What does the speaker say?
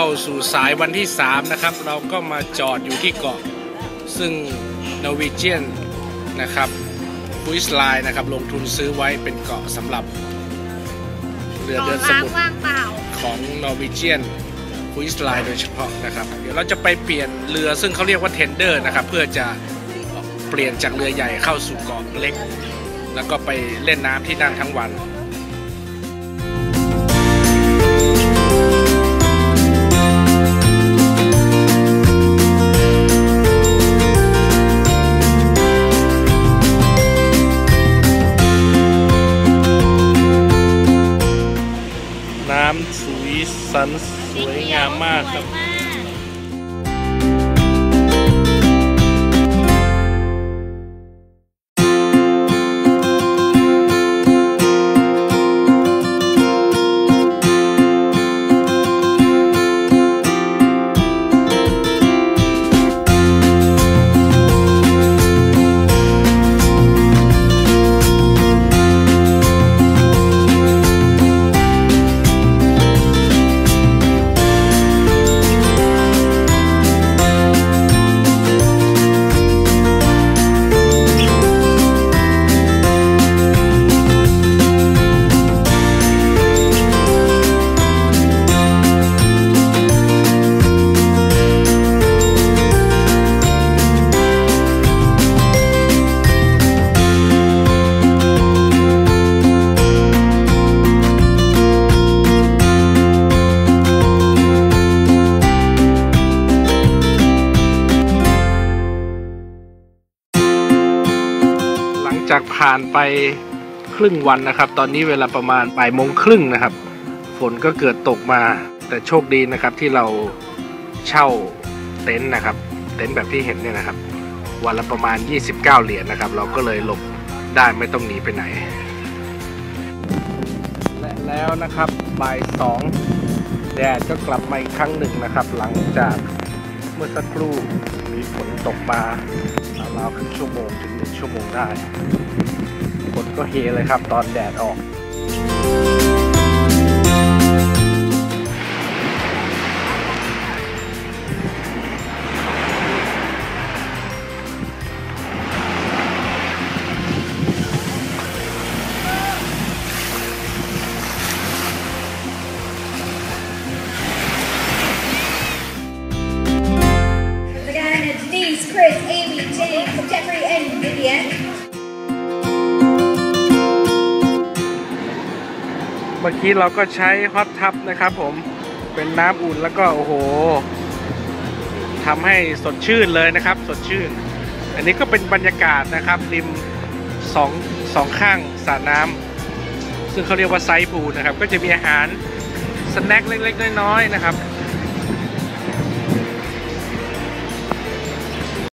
าสู่สายวันที่ 3 นะครับ เราก็มาจอดอยู่ที่เกาะ ซึ่งนอร์วีเจียนนะครับคุยสไลน์นะครับ ลงทุนซื้อไว้เป็นเกาะสำหรับ เรือเดินสมุทรของนอร์วีเจียนคุยสไลน์โดยเฉพาะนะครับ เดี๋ยวเราจะไปเปลี่ยนเรือซึ่งเขาเรียกว่าเทนเดอร์นะครับ เพื่อจะเปลี่ยนจากเรือใหญ่เข้าสู่เกาะเล็ก แล้วก็ไปเล่นน้ำที่นั่นทั้งวัน สันสวยงามมากครับ จากผ่านไปครึ่งวันนะครับ ตอนนี้เวลาประมาณบ่ายโมงครึ่งนะครับ ฝนก็เกิดตกมา แต่โชคดีนะครับที่เราเช่าเต็นท์นะครับ เต็นท์แบบที่เห็นเนี่ยนะครับ วันละประมาณ 29 เหรียญนะครับ เราก็เลยหลบได้ไม่ต้องหนีไปไหน และแล้วนะครับบ่ายสองแดดก็กลับมาอีกครั้งหนึ่งนะครับ หลังจาก มื่อสักครู่มีฝนตกมาราวครึ่งชั่วโมงถึงหนึ่งชั่วโมงได้ฝนก็เฮเลยครับตอนแดดออก Chris, Amy, James, Jeffrey, and Vivian. เมื่อกี้เราก็ใช้ฮอตทับนะครับผมเป็นน้ำอุ่นแล้วก็โอ้โหทำให้สดชื่นเลยนะครับ สดชื่น อันนี้ก็เป็นบรรยากาศนะครับ ริมสองสองข้างสระน้ำซึ่งเขาเรียกว่าไซพูนะครับ ก็จะมีอาหารสแน็คเล็กๆน้อยๆนะครับ